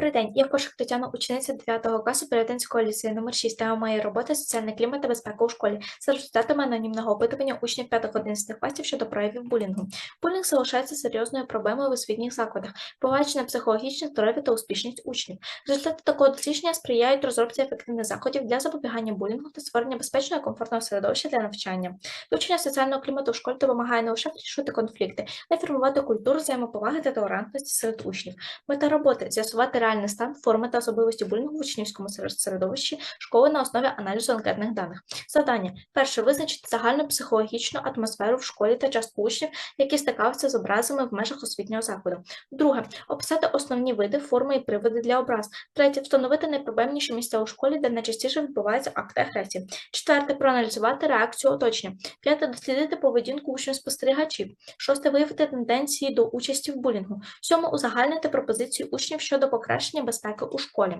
Добрий день, я Кошик Тетяна, учениця 9 класу Перетинського ліцею номер 6. Тема моєї роботи соціальний клімат та безпека у школі. За результатами анонімного опитування учнів 5-11 класів щодо проявів булінгу. Булінг залишається серйозною проблемою в освітніх закладах, поважне психологічне здоров'я та успішність учнів. Результати такого дослідження сприяють розробці ефективних заходів для запобігання булінгу та створення безпечного і комфортного середовища для навчання. Вивчення соціального клімату в школі допомагає не лише вирішувати конфлікти, а й формувати культуру взаємоповаги та толерантності серед учнів. Мета роботи з'ясувати реальний стан, форми та особливості булінгу в учнівському серед- середовищі школи на основі аналізу анкетних даних. Завдання: перше визначити загальну психологічну атмосферу в школі та частку учнів, які стикаються з образами в межах освітнього закладу. Друге описати основні види, форми і приводи для образ. Третє встановити найпроблемніші місця у школі, де найчастіше відбуваються акти агресії. Четверте проаналізувати реакцію оточення. П'яте дослідити поведінку учнів спостерігачів. Шосте виявити тенденції до участі в булінгу. Сьоме узагальнити пропозиції учнів щодо покращення безпеки у школі.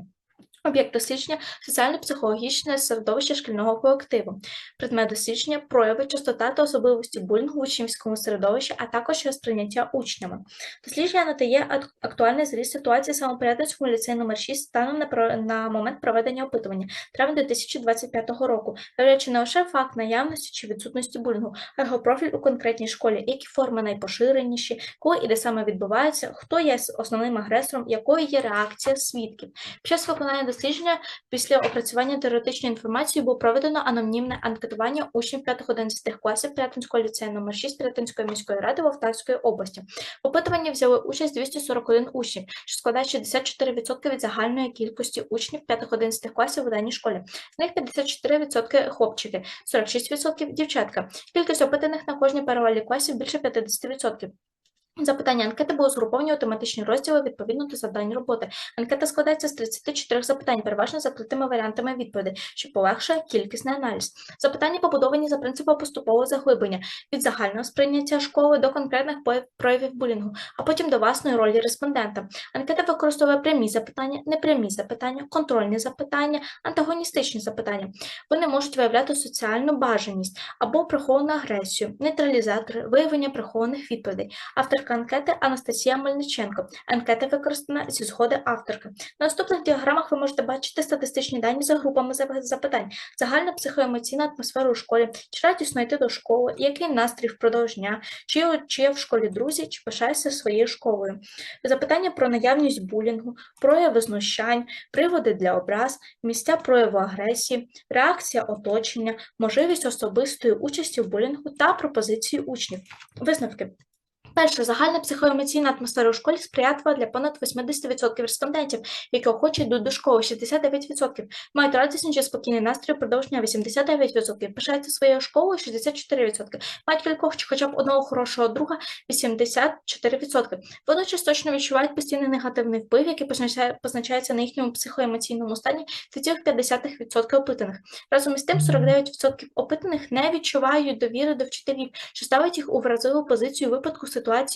Об'єкт дослідження соціально-психологічне середовище шкільного колективу, предмет дослідження, прояви, частота та особливості булінгу в учнівському середовищі, а також його сприйняття учнями. Дослідження надає актуальний зріз ситуації самопорядницькому ліцею номер 6 станом на, на момент проведення опитування травня 2025 року, виявляючи не лише факт наявності чи відсутності булінгу, а його профіль у конкретній школі, які форми найпоширеніші, коли і де саме відбувається, хто є основним агресором, якою є реакція свідків. Під час виконання дослідження після опрацювання теоретичної інформації було проведено анонімне анкетування учнів 5-11 класів Пирятинського ліцею номер 6 Пирятинської міської ради Вовтавської області. В опитуванні взяли участь 241 учнів, що складає 64% від загальної кількості учнів 5-11 класів у даній школі. З них 54% хлопчики, 46% дівчатка. Кількість опитаних на кожній паралелі класів більше 50%. Запитання анкети були згруповані у тематичні розділи відповідно до завдань роботи. Анкета складається з 34 запитань, переважно закритими варіантами відповідей, що полегшує кількісний аналіз. Запитання побудовані за принципом поступового заглиблення від загального сприйняття школи до конкретних проявів булінгу, а потім до власної ролі респондента. Анкета використовує прямі запитання, непрямі запитання, контрольні запитання, антагоністичні запитання. Вони можуть виявляти соціальну бажаність або приховану агресію, нейтралізатори, виявлення прихованих відповідей. Авторка анкети Анастасія Мельниченко. Анкета використана зі згоди авторки. На наступних діаграмах ви можете бачити статистичні дані за групами запитань, загальна психоемоційна атмосфера у школі, чи радісно йти до школи, який настрій впродовж дня, чи, є в школі друзі, чи пишаєшся своєю школою. Запитання про наявність булінгу, прояви знущань, приводи для образ, місця прояву агресії, реакція оточення, можливість особистої участі в булінгу та пропозиції учнів. Висновки. Перше, загальна психоемоційна атмосфера у школі сприятлива для понад 80% респондентів, які охоче йдуть до школи, 69%, мають радісний чи спокійний настрій впродовж дня, 89%, пишаються своєю школою, 64%, мають кількох чи хоча б одного хорошого друга, 84%. Водночас точно відчувають постійний негативний вплив, який позначає- позначається на їхньому психоемоційному стані 2,5% опитаних. Разом із тим 49% опитаних не відчувають довіри до вчителів, що ставить їх у вразливу позицію випадку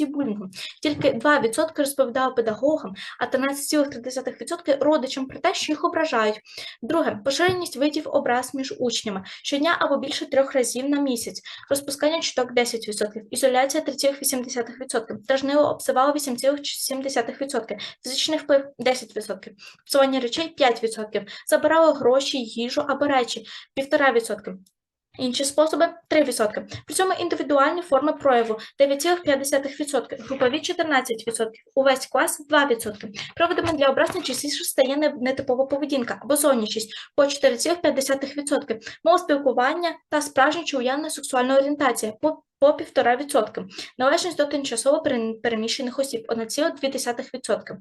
булінгу. Тільки 2% розповідали педагогам, а 13,3% родичам про те, що їх ображають. Друге. Поширеність видів образ між учнями. Щодня або більше трьох разів на місяць, розпускання чуток 10%, ізоляція 3,8%, дражниво обзивало 8,7%, фізичний вплив 10%, псування речей 5%, забирало гроші, їжу або речі. 1,5%. Інші способи 3%. При цьому індивідуальні форми прояву 9,5%, групові 14%, увесь клас 2%. Приводами для образ найчастіше стає нетипова поведінка або зовнішність по 4,5%, мова спілкування та справжня чи уявна сексуальна орієнтація по по 1,5%, належність до тимчасово переміщених осіб 1,2%.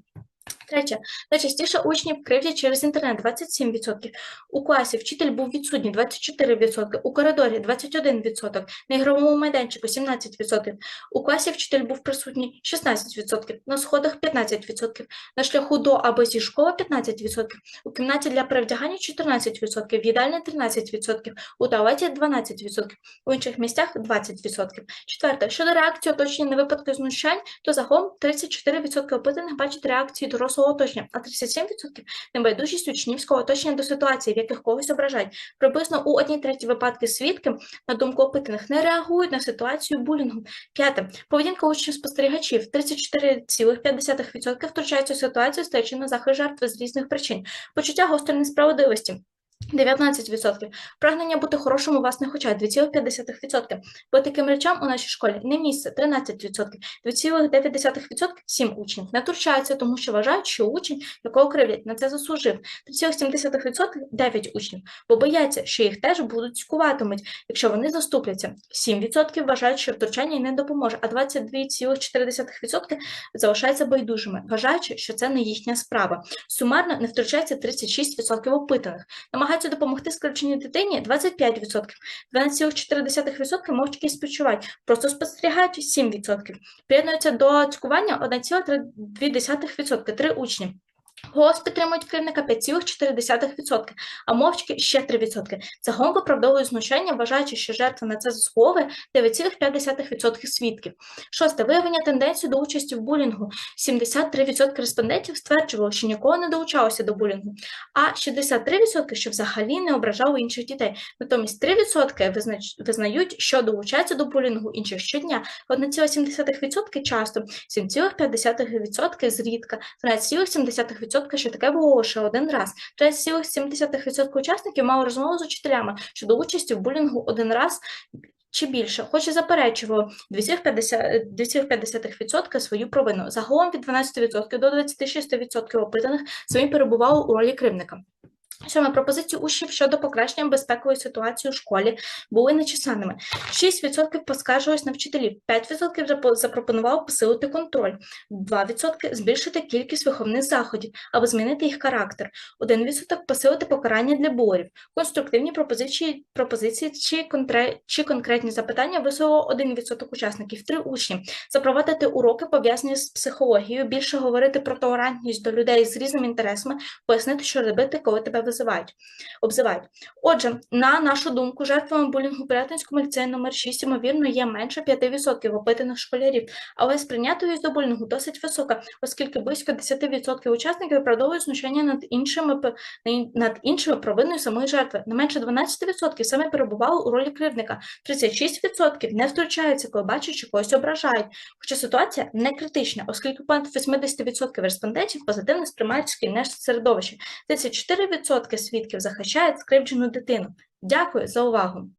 Третє. Найчастіше учнів кривдять через інтернет 27%. У класі вчитель був відсутній 24%, у коридорі 21%, на ігровому майданчику 17%, у класі вчитель був присутній 16%, на сходах 15%, на шляху до або зі школи 15%, у кімнаті для перевдягання 14%, в їдальні 13%, у туалеті 12%, у інших місцях 20%. Четверте. Щодо реакції оточення на випадки знущань, то загалом 34% опитаних бачать реакції дорослих свого оточення, а 37% – небайдужість учнівського оточення до ситуації, в яких когось ображають. Приблизно у одній третій випадки свідки, на думку опитаних, не реагують на ситуацію булінгу. П'яте. Поведінка учнів-спостерігачів. 34,5% втручаються в ситуацію, стаючи на захист жертви з різних причин. Почуття гострої несправедливості. 19%. Прагнення бути хорошим у власних очах 2,5%. Бо таким речам у нашій школі не місце 13%. 2,9% 7 учнів. Не втручаються, тому що вважають, що учень, якого кривлять, на це заслужив. 3,7% 9 учнів, бо бояться, що їх теж будуть цькуватимуть, якщо вони заступляться. 7% вважають, що втручання не допоможе, а 22,4% залишаються байдужими, вважаючи, що це не їхня справа. Сумарно не втручається 36% опитаних. Намагаються допомогти скороченій дитині 25%, 12,4% мовчки співчувають, просто спостерігають 7%. Приєднуються до цькування 1,3%, 3 учні. Голос підтримують керівника 5,4%, а мовчки ще 3%. Загалом виправдовують знущання, вважаючи, що жертва на це заслуговує 9,5% свідків. Шосте. Виявлення тенденції до участі в булінгу. 73% респондентів стверджували, що ніколи не долучалося до булінгу, а 63% що взагалі не ображали інших дітей. Натомість 3% визнач... визнають, що долучаються до булінгу інших щодня, 1,7% часто, 7,5% зрідка, 13,7% що таке було лише один раз. 3,7% учасників мали розмову з учителями щодо участі в булінгу один раз чи більше, хоч і заперечувало 2,5% свою провину. Загалом від 12% до 26% опитаних самі перебували у ролі кривника. Сьоме пропозиції учнів щодо покращення безпекової ситуації у школі були нечисленними. 6% поскаржились на вчителів, 5% запо- запропонували посилити контроль, 2% збільшити кількість виховних заходів або змінити їх характер, 1% посилити покарання для борів. Конструктивні пропозиції, пропозиції чи, контре, чи конкретні запитання висловило 1% учасників, 3 учні. Запровадити уроки, пов'язані з психологією, більше говорити про толерантність до людей з різними інтересами, пояснити, що робити, коли тебе визивають, обзивають. Отже, на нашу думку, жертвами булінгу Пирятинському ліцеї номер 6, ймовірно, є менше 5% опитаних школярів, але сприйнятливість до булінгу досить висока, оскільки близько 10% учасників виправдовують знущання над іншими, над іншими провиною самої жертви. Не менше 12% саме перебували у ролі кривдника, 36% не втручаються, коли бачать, що когось ображають. Хоча ситуація не критична, оскільки понад 80% респондентів позитивно сприймають шкільне середовище. 34% свідків захищають скривджену дитину. Дякую за увагу!